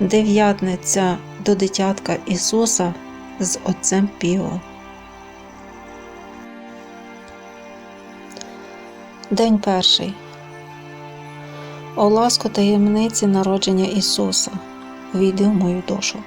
дев'ятниця до дитятка Ісуса з Отцем Піо. День перший. О ласко таємниці народження Ісуса, війди в мою душу.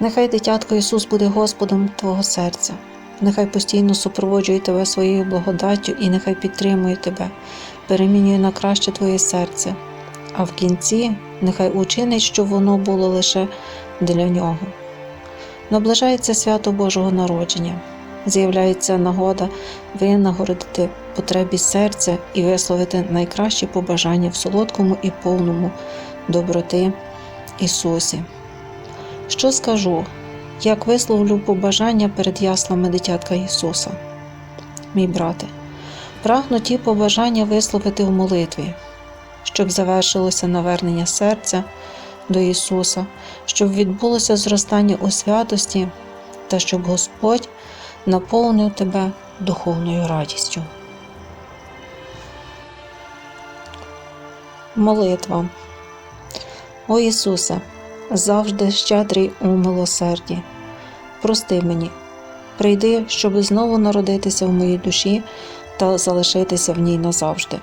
Нехай дитятко Ісус буде Господом Твого серця, нехай постійно супроводжує тебе своєю благодаттю і нехай підтримує тебе, перемінює на краще твоє серце, а в кінці нехай учинить, щоб воно було лише для нього. Наближається свято Божого народження, з'являється нагода винагородити потребі серця і висловити найкращі побажання в солодкому і повному доброти Ісусі. Що скажу, як висловлю побажання перед яслами дитятка Ісуса? Мій брате, прагну ті побажання висловити в молитві, щоб завершилося навернення серця до Ісуса, щоб відбулося зростання у святості та щоб Господь наповнив тебе духовною радістю. Молитва. О Ісусе, завжди щедрий у милосерді. Прости мені, прийди, щоб знову народитися в моїй душі та залишитися в ній назавжди.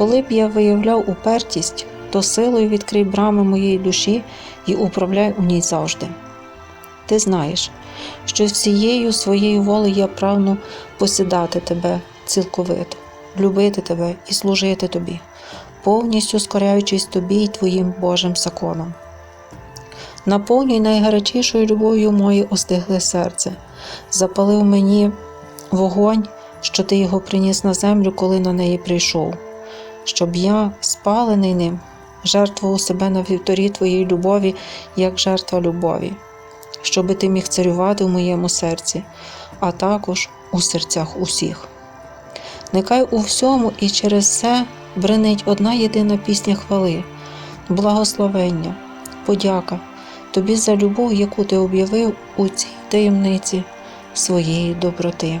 Коли б я виявляв упертість, то силою відкрий брами моєї душі і управляй у ній завжди. Ти знаєш, що всією своєю волею я прагну посідати тебе цілковито, любити тебе і служити тобі, повністю скоряючись тобі й твоїм Божим законом. Наповнюй найгарячішою любов'ю моє остигле серце, запалив мені вогонь, що ти його приніс на землю, коли на неї прийшов, щоб я, спалений ним, жертвував себе на вівторі твоєї любові, як жертва любові, щоби ти міг царювати в моєму серці, а також у серцях усіх. Нехай у всьому і через це бренить одна єдина пісня хвали, благословення, подяка тобі за любов, яку ти об'явив у цій таємниці своєї доброти.